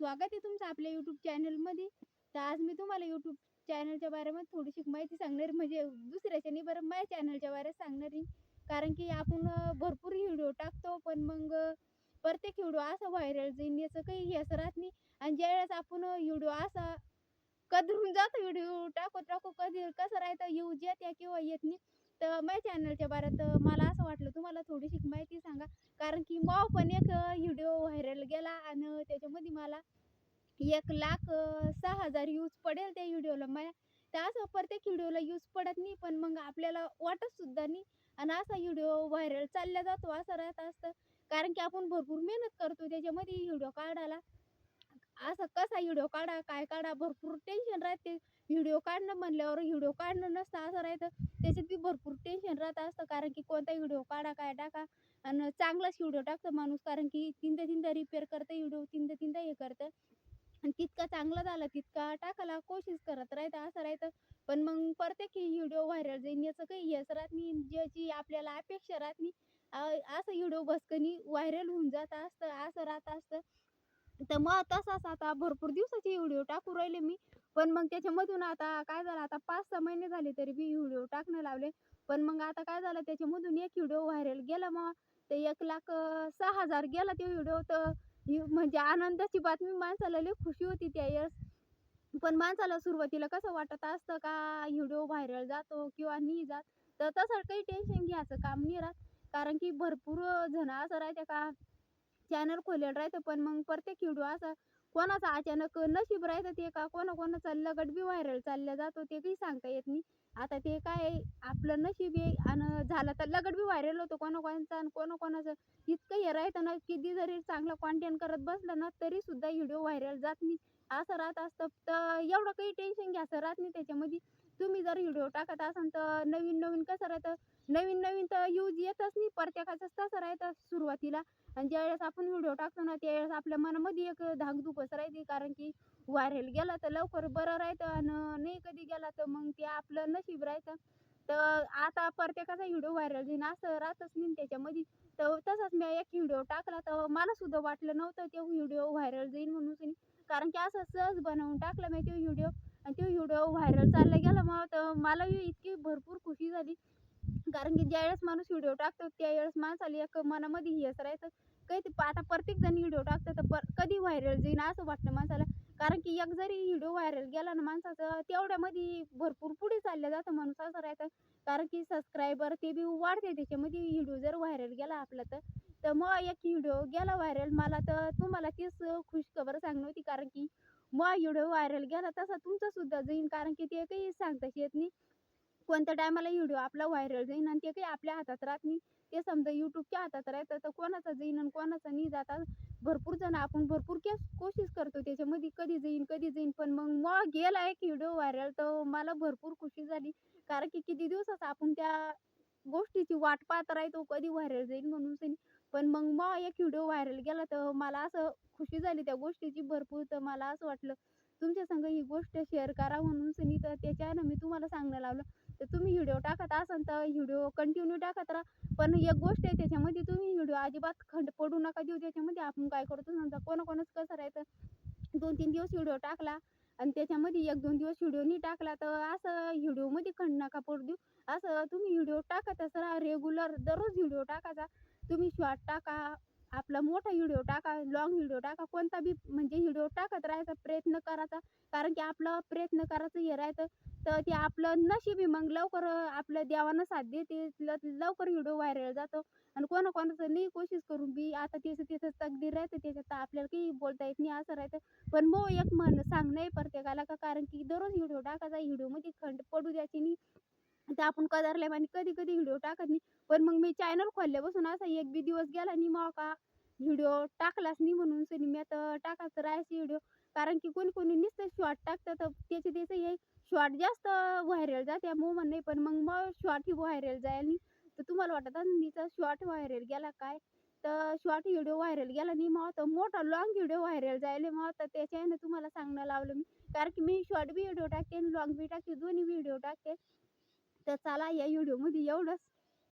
स्वागत आहे तुमचं आपल्या यूट्यूब चॅनलमध्ये तर आज मी तुम्हाला यूट्यूब चॅनलच्या बारेमध्ये थोडीशी माहिती सांगणार म्हणजे दुसऱ्याच्या नाही बरं माझ्या चॅनलच्या बारे सांगणार आहे. कारण की आपण भरपूर व्हिडिओ टाकतो पण मग प्रत्येक व्हिडिओ असा व्हायरल जाईन याचं काही हे असं राहत नाही. आणि ज्यावेळेस आपण व्हिडिओ असा कधरून जातो व्हिडिओ टाकू टाकू कधी कसं राहतं यूज येत्या किंवा येत नाही. तर माझ्या चॅनलच्या बारात मला असं वाटलं तुम्हाला थोडीशी माहिती सांगा. कारण की मग पण एक व्हिडिओ व्हायरल गेला आणि त्याच्यामध्ये मला एक लाख सहा हजार यूज पडेल त्या व्हिडिओला. माझ्या त्या असं प्रत्येक व्हिडिओला यूज पडत नाही पण मग आपल्याला वाटत सुद्धा नाही. आणि असा व्हिडिओ व्हायरल चालला जातो असं राहत असतं. कारण की आपण भरपूर मेहनत करतो त्याच्यामध्ये व्हिडिओ काढायला. असं कसा व्हिडिओ काढा काय काढा भरपूर टेन्शन राहते. व्हिडिओ काढणं म्हणल्यावर व्हिडिओ काढणं नसतं असं राहतं. त्याच्यात बी भरपूर टेन्शन राहत असतं कारण की कोणता व्हिडिओ काढा काय टाका. आणि चांगलाच व्हिडिओ टाकतं माणूस कारण की तीनदा तीनदा रिपेअर करतं व्हिडिओ तीनदा तीनदा हे करतं. आणि तितका चांगला झाला तितका टाकायला कोशिश करत राहतं असं राहतं. पण मग प्रत्येक व्हिडिओ व्हायरल जाईन याचं काही हेच राहत नाही. ज्याची आपल्याला अपेक्षा राहत नाही. असं व्हिडिओ बसकनी व्हायरल होऊन जात असतं असं राहत असतं. तर मग तसाच आता भरपूर दिवसाचे व्हिडिओ टाकू राहिले मी. पण मग त्याच्यामधून आता काय झालं आता पाच सहा महिने झाले तरी मी व्हिडिओ टाकणं लावले. पण मग आता काय झालं त्याच्यामधून एक व्हिडिओ व्हायरल गेला मग. ते एक लाख सहा हजार गेला ते व्हिडिओ. तर म्हणजे आनंदाची बातमी माणसाला लई खुशी होती त्या वेळेस. पण माणसाला सुरुवातीला कसं वाटत असतं का व्हिडिओ व्हायरल जातो किंवा नाही जात तर तसं काही टेन्शन घ्यायचं काम नाही राहत. कारण की भरपूर जण असं राहते का चॅनल खोलेल राहतं पण मग प्रत्येक व्हिडिओ असा कोणाचा अचानक नशीब राहतं ते का? कोणा कोणाचा लगट बी व्हायरल चालला जातो ते काही सांगता येत नाही. आता ते काय आहे, आपलं नशीब आहे आणि झालं तर लगट बी व्हायरल होतो कोणाकोणाचा आणि कोणाकोणाचं इतकं हे राहतं ना किती जरी चांगलं कॉन्टेंट करत बसलं ना तरी सुद्धा व्हिडिओ व्हायरल जात नाही. असं राहत असतं तर एवढं काही टेन्शन घ्यायचं राहत नाही त्याच्यामध्ये. तुम्ही जर व्हिडिओ टाकत असाल तर नवीन नवीन कसं राहतं? नवीन नवीन तर यूज येतच नाही. प्रत्येकाचंच तसं राहतं सुरुवातीला. आणि ज्यावेळेस आपण व्हिडिओ टाकतो ना त्यावेळेस आपल्या मनामध्ये एक धाकधुकच राहते. कारण की व्हायरल गेला तर लवकर बरं राहतं आणि नाही कधी गेला तर मग ते आपलं नशीब राहतं. तर आता प्रत्येकाचा व्हिडिओ व्हायरल जाईन असं राहतच नाही त्याच्यामध्ये. तर तसंच मी एक व्हिडिओ टाकला तर मला सुद्धा वाटलं नव्हतं ते व्हिडिओ व्हायरल जाईन म्हणून. कारण की असं सहज बनवून टाकला मी तो व्हिडिओ. आणि तो व्हिडिओ व्हायरल चालला गेला मग तर मला इतकी भरपूर खुशी झाली. कारण की ज्यावेळेस माणूस व्हिडिओ टाकतो त्यावेळेस माणसाला एक मनामध्ये ही असं राहतं काही ते आता प्रत्येक जण व्हिडिओ टाकतो तर पर कधी व्हायरल जाईन असं वाटतं माणसाला. कारण की एक जरी व्हिडिओ व्हायरल गेला ना माणसाचं तेवढ्यामध्ये भरपूर पुढे चाललं जातं माणूस असं राहतं. कारण की सबस्क्रायबर ते बी वाढते त्याच्यामध्ये व्हिडिओ जर व्हायरल गेला आपला तर. तर मग एक व्हिडिओ गेला व्हायरल मला तर तुम्हाला तीच खुश खबर सांगणार होती. कारण की मग व्हिडिओ व्हायरल गेला तसा तुमचा सुद्धा जाईन कारण की ते काही सांगता येत नाही. कोणत्या टायमाला व्हिडिओ आपला व्हायरल जाईन आणि ते काही आपल्या हातात राहत नाही. ते समजा यूट्यूबच्या हातात राहतं तर कोणाचा जाईन आणि कोणाचा नाही जाता. भरपूर जण आपण भरपूर केस कोशिश करतो त्याच्यामध्ये कधी जाईन कधी जाईन पण मग मग गेला एक व्हिडिओ व्हायरल तर मला भरपूर खुशी झाली. कारण की किती दिवसाचा आपण त्या गोष्टीची वाट पाहत राहतो कधी व्हायरल जाईल म्हणून. पण मग मग एक व्हिडिओ व्हायरल गेला तर मला असं खुशी झाली त्या गोष्टीची भरपूर. तर मला असं वाटलं तुमच्या संग ही गोष्ट शेअर करा म्हणून सनी तर त्याच्यानं मी तुम्हाला सांगणं लावलं तर तुम्ही व्हिडिओ टाकत असाल तर व्हिडिओ कंटिन्यू टाकत राहा. पण एक गोष्ट आहे त्याच्यामध्ये तुम्ही व्हिडिओ अजिबात खंड पडू नका देऊ. त्याच्यामध्ये आपण काय करतो समजा कोणाकोणाच कसं राहायचं दोन तीन दिवस व्हिडिओ टाकला आणि त्याच्यामध्ये एक दोन दिवस व्हिडिओ नाही टाकला तर असं व्हिडिओमध्ये खंड नका पडू देऊ. असं तुम्ही व्हिडिओ टाकत राहा रेग्युलर दररोज व्हिडिओ टाकायचा. तुम्ही शॉर्ट टाका आपला मोठा व्हिडिओ टाका लॉंग व्हिडिओ टाका कोणता बी म्हणजे व्हिडिओ टाकत राहायचा प्रयत्न करायचा. कारण की आपला प्रयत्न करायचं हे राहतं तर ते आपलं नशीब मग लवकर आपल्या देवानं साथ देते लवकर व्हिडिओ व्हायरल जातो. आणि कोणाकोणाचं नाही कोशिश करून बी आता त्याचं त्याचं तकदीर राहतं त्याच्यात तर आपल्याला काही बोलता येत नाही असं राहतं. पण मो एक म्हण सांगणं आहे प्रत्येकाला का कारण की दररोज व्हिडिओ टाकायचा व्हिडिओमध्ये खंड पडू द्यायची नाही. तर आपण कदरले आणि कधी कधी व्हिडिओ टाकत नाही. पण मग मी चॅनल खोलल्यापासून असा एक बी दिवस गेला नाही मग का व्हिडिओ टाकलाच नाही म्हणून सनी. मी आता टाकायचं राहायची व्हिडिओ. कारण की कोणी कोणी नुसतं शॉर्ट टाकतं तर त्याचे त्याचं हे शॉर्ट जास्त व्हायरल जाते मोमन नाही पण मग मग शॉर्ट ही व्हायरल जायला नाही. तर तुम्हाला वाटत तिचा शॉर्ट व्हायरल गेला काय? तर शॉर्ट व्हिडिओ व्हायरल गेला नाही मग तर मोठा लॉंग व्हिडिओ व्हायरल जायला मग तर त्याच्यानं तुम्हाला सांगणं लावलं मी. कारण की मी शॉर्ट बी व्हिडिओ टाकते आणि लॉंग बी टाकते. दोन्ही व्हिडिओ टाकते. तर चला या व्हिडिओमध्ये एवढंच.